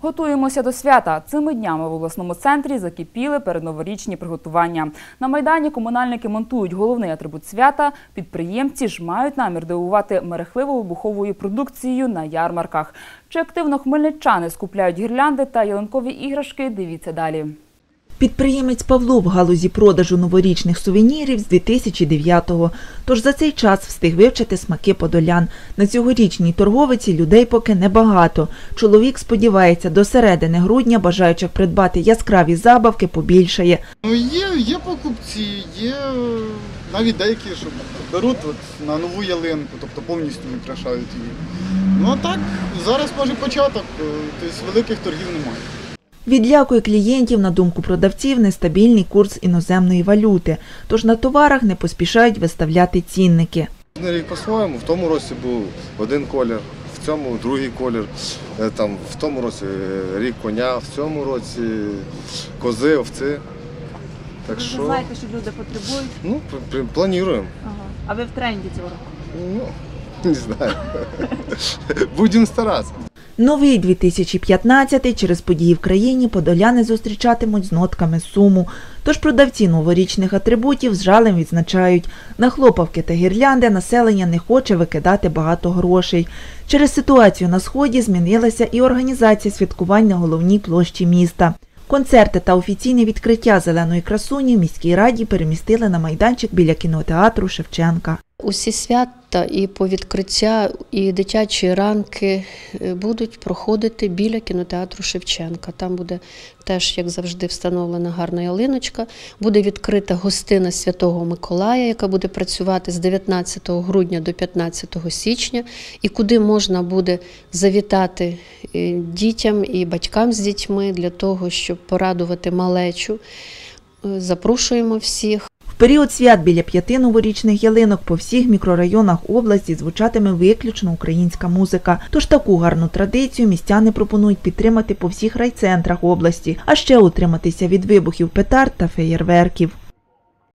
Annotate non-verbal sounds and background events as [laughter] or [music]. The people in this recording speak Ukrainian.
Готуємося до свята. Цими днями в обласному центрі закипіли передноворічні приготування. На майдані комунальники монтують головний атрибут свята. Підприємці ж мають намір дивувати мерехливо-вибуховою продукцією на ярмарках. Чи активно хмельничани скупляють гірлянди та ялинкові іграшки? Дивіться далі. Підприємець Павло в галузі продажу новорічних сувенірів з 2009-го. Тож за цей час встиг вивчити смаки подолян. На цьогорічній торговиці людей поки небагато. Чоловік сподівається, до середини грудня бажаючих придбати яскраві забавки побільшає. Ну є, є покупці, є навіть деякі, що беруть от на нову ялинку, тобто повністю прикрашають її. Ну а так, зараз може початок, е, тобто великих торгів немає. Відлякує клієнтів, на думку продавців, нестабільний курс іноземної валюти. Тож на товарах не поспішають виставляти цінники. Рік по-своєму. В тому році був один колір, в цьому другий колір. Е, Там, в тому році е, рік коня, в цьому році кози, овці. Так що що люди потребують. ну, плануємо. А ви в тренді цього року? Ну, [laughs] не знаю. Будемо старатися. Новий 2015 через події в країні подоляни зустрічатимуть з нотками суму. Тож продавці новорічних атрибутів з жалем відзначають, на хлопавки та гірлянди населення не хоче викидати багато грошей. Через ситуацію на сході змінилася і організація святкувань на головній площі міста. Концерти та офіційне відкриття зеленої красуні в міській раді перемістили на майданчик біля кінотеатру Шевченка. Усі свята і по відкриття, і дитячі ранки е, будуть проходити біля кінотеатру Шевченка. Там буде теж, як завжди, встановлена гарна ялиночка. Буде відкрита гостина Святого Миколая, яка буде працювати з 19 грудня до 15 січня, і куди можна буде завітати е, дітям і батькам з дітьми для того, щоб порадувати малечу. Е, Запрошуємо всіх. Період свят біля п'яти новорічних ялинок по всіх мікрорайонах області звучатиме виключно українська музика. Тож таку гарну традицію містяни пропонують підтримати по всіх райцентрах області, а ще утриматися від вибухів петард та феєрверків.